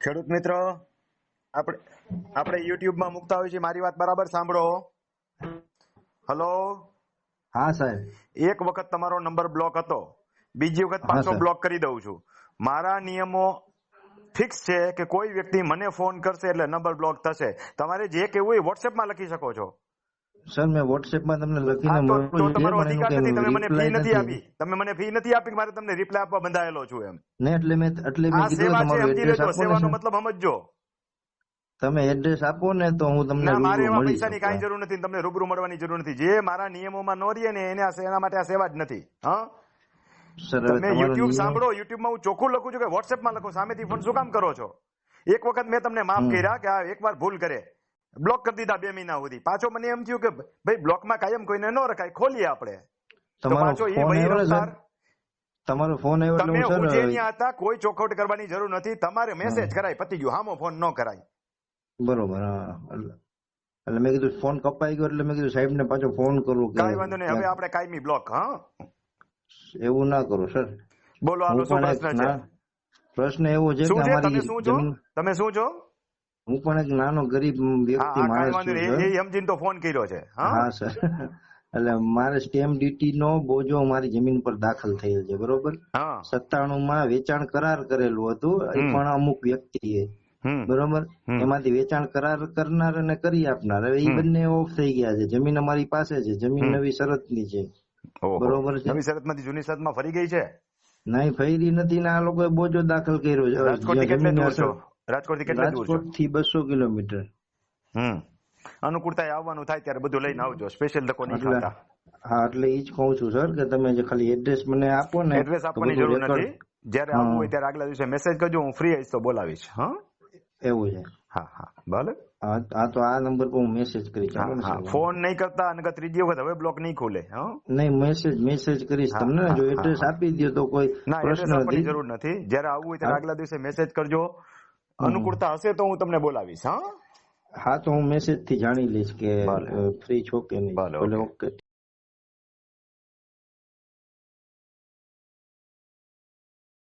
ખેડૂત મિત્ર આપણે આપણે યુટ્યુબમાં મૂકતા હોય છે મારી વાત બરાબર સાંભળો. હલો હા સાહેબ. એક વખત તમારો નંબર બ્લોક હતો બીજી વખત પાછો બ્લોક કરી દઉં છું. મારા નિયમો ફિક્સ છે કે કોઈ વ્યક્તિ મને ફોન કરશે એટલે નંબર બ્લોક થશે. તમારે જે કેવું હોય વોટ્સએપમાં લખી શકો છો. સર મેં વોટ્સએપમાં તમને લખીને મોકલ્યું છે તમારો અધિકાર નથી. તમે મને ફી નથી. આપી. તમે મને ફી નથી આપી કે મારે તમને રિપ્લાય આપવા બંધાયેલો છું એમ. ને એટલે મેં એટલે મેં કીધું તમારું એડ્રેસ આપો સેવાનો મતલબ સમજજો. તમે એડ્રેસ આપો ને તો હું તમને ના મારે એમાં પૈસાની કાંઈ જરૂર નથી તમને રૂબરૂ મળવાની જરૂર નથી. જે મારા નિયમોમાં ન રહીએ ને એને એના માટે આ સેવા જ નથી. હા? સર તમે યુટ્યુબ સાંભળો યુટ્યુબમાં હું ચોખ્ખું લખું છું કે વોટ્સએપમાં લખો. સામેથી ફોન શું કામ કરો છો? એક વખત મેં તમને માફ. કર્યા કે આ એકવાર ભૂલ કરે. બ્લોક કરી દીધા બે મહિના સુધી. પાછો મને એમ થયું કે ભાઈ બ્લોકમાં કાયમ કોઈને ન રખાય ખોલીએ આપણે. તમારો પાછો એ ફોન વહી આવ્યો ને રફતાર તમારો ફોન આવ્યો તમે ઉજ્જૈનિયા હતા કોઈ ચોખવટ કરવાની જરૂર નથી તમારે મેસેજ કરાય પતી ગયો. હામો ફોન ન કરાય. બરોબર એટલે મેં કીધું ફોન કપાઈ ગયો એટલે મેં કીધું સાહેબ ને પાછો ફોન કરું કઈ વાંધો નહીં હવે આપણે કાયમી બ્લોક હા? એવું ના કરો સર. બોલો આનો શું પ્રશ્ન છે? પ્રશ્ન એવો છે કે છે? તમે શું છો? તમે શું છો? હું પણ એક નાનો ગરીબ વ્યક્તિ માણસ સમજીને તો ફોન કર્યો છે હા? સર. એટલે મારે સ્ટેમ્પ ડ્યુટી નો બોજો મારી જમીન પર દાખલ થયેલ છે બરોબર? સત્તાણું માં વેચાણ કરાર કરેલું હતું એ પણ અમુક વ્યક્તિએ. બરોબર? એમાંથી વેચાણ કરાર કરનાર અને કરી આપનાર. હવે એ બંને ઓફ થઈ ગયા છે. જમીન અમારી પાસે છે. જમીન નવી નવી શરતની છે. બરોબર છે. નવી શરતમાંથી જૂની શરતમાં ફરી ગઈ છે? નહીં ફરી નથી ને આ લોકોએ બોજો દાખલ કર્યો છે. રાજકોટથી દૂર રાજકોટથી કેટલે દૂર છો? રાજકોટથી બસો કિલોમીટર. હમ. અનુકૂળતા આવવાનું થાય ત્યારે બધું લઈને આવજો. સ્પેશિયલ ધક્કો નહીં ખાતા. હા એટલે એ જ કહું છું સર કે તમે જે ખાલી એડ્રેસ મને આપો ને એડ્રેસ આપવાની જરૂર નથી. જ્યારે આવવું હોય ત્યારે આગલા દિવસે મેસેજ કરજો હું ફ્રી આવીશ તો બોલાવીશ. હા? એવું છે. હા હા. ભલે. હા હા તો આ નંબર પર હું મેસેજ કરીશ. ફોન નહીં કરતા અને ત્રીજી વખત હવે બ્લોક નહીં ખુલે નહીં મેસેજ મેસેજ કરીશ તમને. જો એડ્રેસ આપી દો તો કોઈ ના એડ્રેસ પ્રશ્ન આપવાની જરૂર નથી. જ્યારે આવવું હોય ત્યારે આગલા દિવસે મેસેજ કરજો. અનુકૂળતા હશે તો હું તમને બોલાવીશ હા હા તો હું મેસેજથી જાણી લઈશ કે. ફ્રી છો કે નહીં ભલે. ઓકે